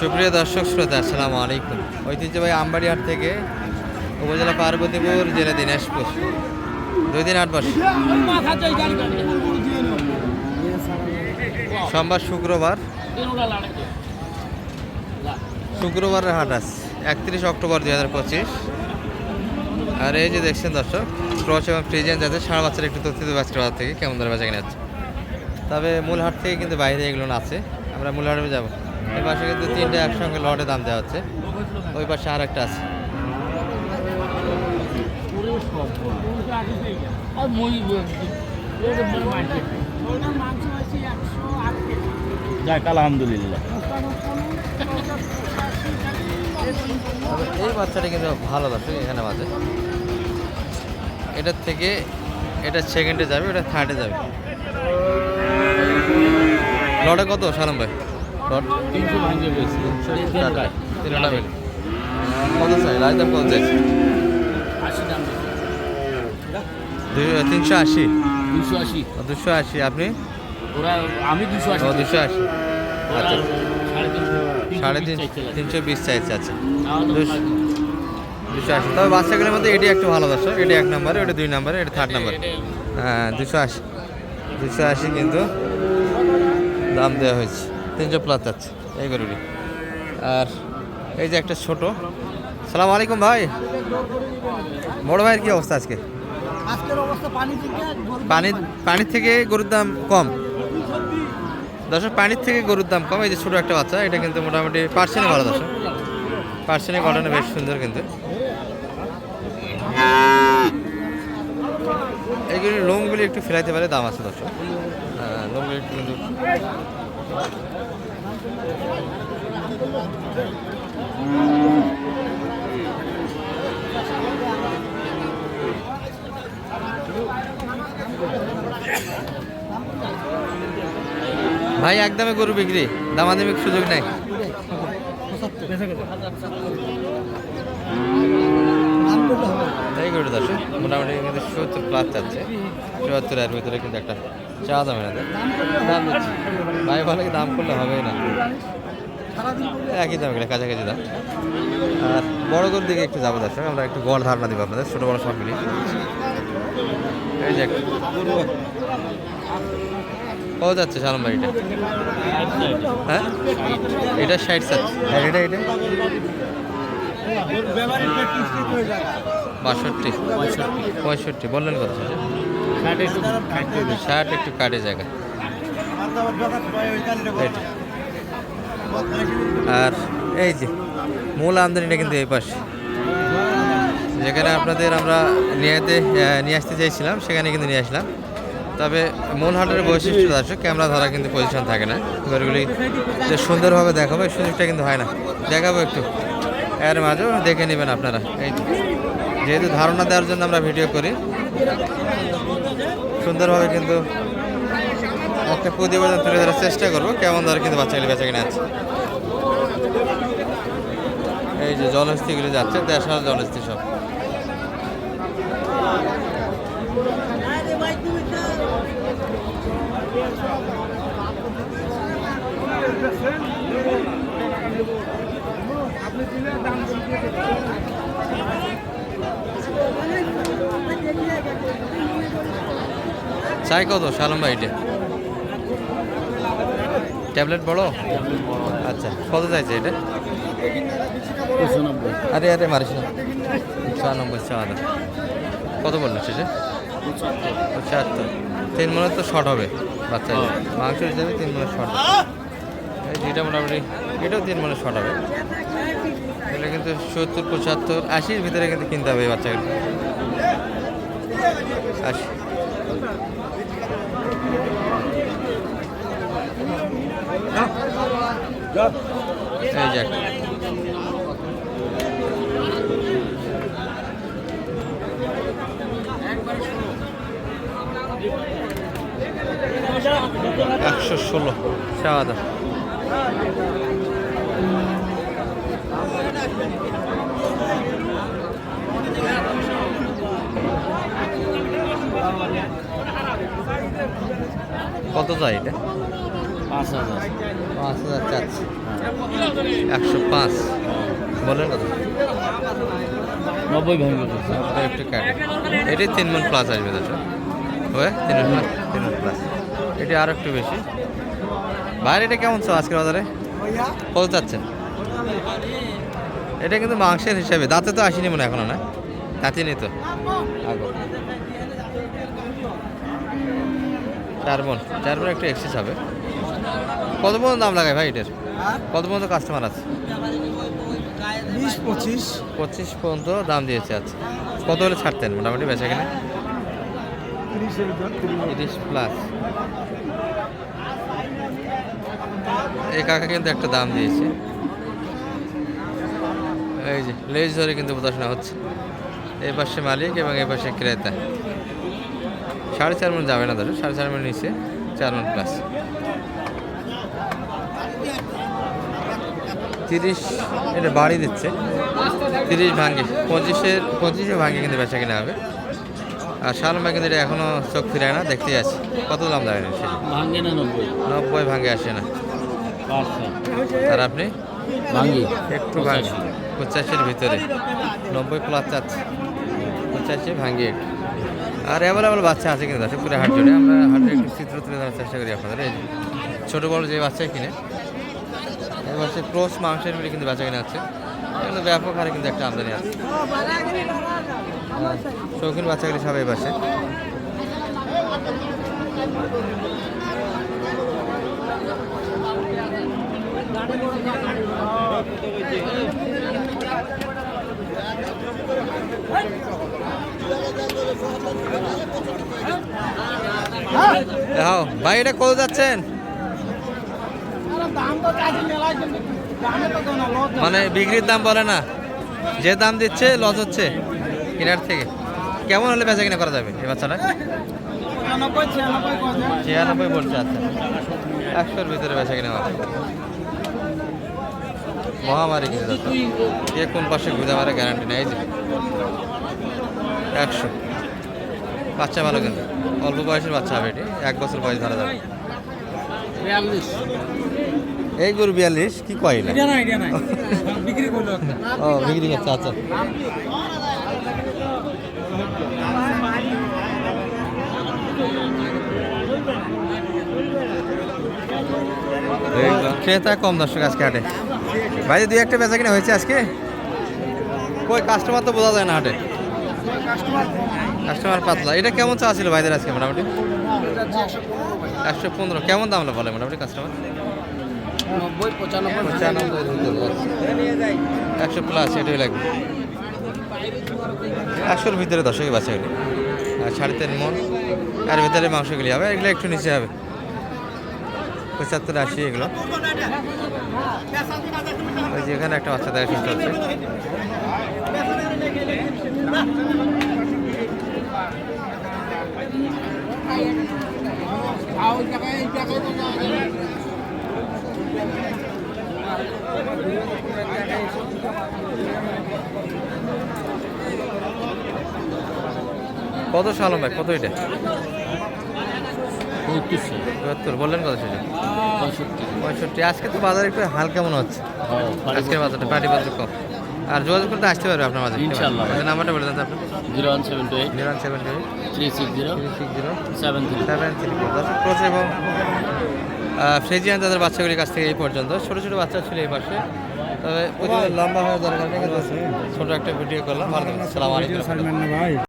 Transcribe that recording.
সুপ্রিয় দর্শক শ্রোতা, আসসালামু আলাইকুম। ঐতিহ্যবাহী আমবাড়িহাট থেকে উপজেলা পার্বতীপুর, জেলা দিনাজপুর। দুই দিন আট বছর। সোমবার, শুক্রবার। শুক্রবারের হাট আছে একত্রিশ অক্টোবর দুই হাজার পঁচিশ। আর এই যে দেখছেন দর্শক ক্রস এবং ফ্রিজেন যাতে সারা বাচ্চার একটু তথ্য আজকের বাজার থেকে, কেমন ধরে বাজার কিনে যাচ্ছে তবে মূল হাট থেকে কিন্তু বাইরে এগুলো আছে। আমরা মূল হাটে যাব। এই পাশে কিন্তু তিনটে একসঙ্গে লটে দাম দেওয়া হচ্ছে। ওই পাশে আর একটা আছে। যাক আলহামদুলিল্লাহ। এই বাচ্চাটা কিন্তু ভালো দর্শক এখানে বাজে। এটার থেকে এটা সেকেন্ডে যাবে এটা থার্ডে যাবে। লটে কত সালাম ভাই? তিনশো কত চাই? কত চাই? আশি তিনশো আশি। দুশো আশি। দুশো আশি। আপনি? আমি দুশো আশি। দুশো আশি। আচ্ছা। সাড়ে তিনশো তিন তিনশো বিশ চাইছে আচ্ছা। তাহলে দুশো আশি। তবে বাচ্চাগুলোর মধ্যে এটি একটু ভালো দর্শক। এটি এক নম্বরে ওটা দুই নম্বরে এটা থার্ড নম্বর। হ্যাঁ দুশো আশি। দুশো আশি কিন্তু দাম দেওয়া হয়েছে। তিনশো প্লাস যাচ্ছে। এই গরুটি। আর এই যে একটা ছোট। সালাম আলাইকুম ভাই। বড় ভাইয়ের কি অবস্থা আজকে? পানি পানি। পানির থেকে গরুর দাম কম? দর্শক পানির থেকে গরুর দাম কম। এই যে ছোটো একটা বাচ্চা এটা কিন্তু মোটামুটি পার্সেন্টে ভালো দর্শক। পার্সেন্টে গঠনে বেশ সুন্দর কিন্তু। এইগুলি লোমগুলি একটু ফেলাইতে পারে দাম আছে দর্শক। হ্যাঁ, লোমগুলি একটু কিন্তু ভাই একদমে গরু বিক্রি। দামাদামি সুযোগ নেই। তাই গরু দর্শক মোটামুটি কিন্তু সত্তর প্লাস যাচ্ছে। চুয়াত্তর এর ভিতরে কিন্তু একটা চা এনে দেয় দাম দিচ্ছি। ভাই কি দাম করলে হবে না? একই দাম এগুলো কাছাকাছি দাম। আর বড় গরুর দিকে একটু যাব দর্শক, আমরা একটু গড় ধারণা দিব আপনাদের, ছোটো বড় সব মিলিয়ে। এই যে কত যাচ্ছে সালাম ভাই এটা? হ্যাঁ? এটা ষাট যাচ্ছে। আর এটা এটা। বাষট্টি। পঁয়ষট্টি, বললেন কত? ষাট একটু কাটে জায়গা। আর এই যে, মূল আমদানিটা কিন্তু এই পাশে। যেখানে আপনাদের আমরা নিয়ে যেতে নিয়ে আসতে চাইছিলাম, সেখানে কিন্তু নিয়ে আসলাম। তবে মূল হাটের বৈশিষ্ট্য আছে ক্যামেরা ধরা কিন্তু পজিশন থাকে না। গরুগুলি যে সুন্দরভাবে দেখাবো, এই সুযোগটা কিন্তু হয় না। দেখাবো একটু। এর মাঝেও দেখে নেবেন আপনারা। এই যেহেতু ধারণা দেওয়ার জন্য আমরা ভিডিও করি, সুন্দরভাবে কিন্তু একটা প্রতিবেদন তুলে ধরার চেষ্টা করব, কেমন ধরে কিন্তু বাচ্চাগুলি বেচা কিনে আছে। এই যে জলহস্তিগুলি যাচ্ছে, দেশাল জলহস্তি সব। চাই কত? সালম ভাই এটা। ট্যাবলেট বড়? আচ্ছা কত চাইছে এটা? আরে আরে মারিস না। ছ কত বলল সেটা? পঁচাত্তর। তিন মনে তো শর্ট হবে বাচ্চা মাংস হিসাবে তিন মনে শর্ট হবে। যেটা মোটামুটি এটাও তিন মনে শর্ট হবে। কিন্তু সত্তর পঁচাত্তর আশির ভিতরে কিন্তু কিনতে হবে এই বাচ্চাগুলো। আশি। একশো ষোলো চাওয়া কত চাই এটা? পাঁচ হাজার। পাঁচ হাজার চাচ্ছে। একশো পাঁচ। বলেন কত নব্বই ভেঙে গেছে। ওটা একটু কাটে। এটি তিন মন প্লাস আসবে দাদা ওয়ে তিন মন তিন মন প্লাস এটি আরও একটু বেশি। বাইরে এটা কেমন চল আজকের বাজারে? কত চাচ্ছেন? এটা কিন্তু মাংসের হিসাবে। দাঁতে তো আসেনি মনে হয় এখনও না? দাঁতে নেই তো? আগো। চার মন চার মন একটু এক্সেস হবে। কত পর্যন্ত দাম লাগায় ভাই এটার? কত পর্যন্ত কাস্টমার আছে? বিশ পঁচিশ। পঁচিশ পর্যন্ত দাম দিয়েছে আচ্ছা। কত হলে ছাড়তেন মোটামুটি বেচা কিনে? তিরিশ। প্লাস এই কাকা কিন্তু একটা দাম দিয়েছে। এই যে লেজ ধরে কিন্তু প্রদর্শন হচ্ছে। এই পাশে মালিক এবং এই পাশে ক্রেতা। সাড়ে চার মিনিট যাবে না ধরো সাড়ে চার মিনিট নিচে চার মিনিট প্লাস তিরিশ এটা বাড়ি দিচ্ছে। তিরিশ ভাঙ্গে পঁচিশের পঁচিশে ভাঙ্গে কিন্তু বেচা কিনা হবে। আর শালমা কিন্তু এটা এখনও চোখ ফিরায় না দেখতে যাচ্ছে কত দাম লাগে না সেটা? ভাঙে না নব্বই? নব্বই ভাঙ্গে আসে না। আর আপনি? ভাঙি একটু ভাঙ্গে। পঁচাশির ভিতরে। নব্বই প্লাস চাচ্ছে। পঁচাশি ভাঙ্গে একটু। আর অ্যাভেলেবল বাচ্চা আছে কিন্তু পুরো হাট জুড়ে আমরা হাটে একটু চিত্র তুলে ধরার চেষ্টা করি আপনাদের। এই ছোটো বড় যে বাচ্চা কিনে, এই বাচ্চা ক্রস মাংসের মিলে কিন্তু বাচ্চা কিনে আছে এগুলো ব্যাপক হারে কিন্তু একটা আমদানি আছে। শৌখিন বাচ্চাগুলি সবাই বাসে ভাই, এটা কত যাচ্ছেন? কেন মানে বিক্রির দাম বলে না। যে দাম দিচ্ছে লস হচ্ছে কেনার থেকে। কেমন হলে বেচা কিনা করা যাবে এ বাচ্চাটা? ছিয়ানব্বই বলছে আচ্ছা। একশোর ভিতরে বেচা কিনা মহামারী কিন্তু। কে কোন পাশে ঘুরে মারা গ্যারান্টি নেই। একশো। বাচ্চা ভালো কিন্তু। অল্প বয়সের বাচ্চা হবে এটি। এক বছর বয়স ধরা যাবে। এই গরু বিয়াল্লিশ কি কয় না? ও বিক্রি করছে আচ্ছা। ক্রেতা কম দর্শক আজকে হাটে। ভাই দুই একটা বেচা কিনা হয়েছে আজকে? কই কাস্টমার তো বোঝা যায় না হাটে। কাস্টমার পাতলা। এটা কেমন চা ছিল ভাইদের আজকে মোটামুটি? একশো পনেরো কেমন দাম বলে মোটামুটি কাস্টমার? একশো প্লাস এটাই লাগবে। একশোর ভিতরে দশকে বাচ্চাগুলি আর সাড়ে তিন মন। আর ভিতরে মাংসগুলি হবে। এগুলো একটু নিচে হবে। পঁচাত্তর আশি এগুলো। ওই যে এখানে একটা বাচ্চা দেখা শুনতে হচ্ছে। কত সালম ভাই কত এটা? চুয়াত্তর। বললেন কত সেটা? পঁয়ষট্টি। পঁয়ষট্টি। আজকে তো বাজার একটু হালকা মনে হচ্ছে। আজকের বাজারটা পার্টি বাজার কম। আর যোগাযোগ করতে আসতে পারবে আপনার মাঝে ইনশাল্লাহ। নাম্বারটা বলে দেন তো আপনার। Zero one seven two eight. Zero seven two three six zero three six zero. Seven three. Seven three. দর্শক ক্রোশ এবং ফ্রেজিয়ান তাদের বাচ্চাগুলির কাছ থেকে এই পর্যন্ত। ছোটো ছোটো বাচ্চা ছিল এই পাশে। তবে লম্বা হওয়ার দরকার নেই ছোটো একটা ভিডিও করলাম। ভালো থাকবেন। আসসালামু আলাইকুম। ভাই।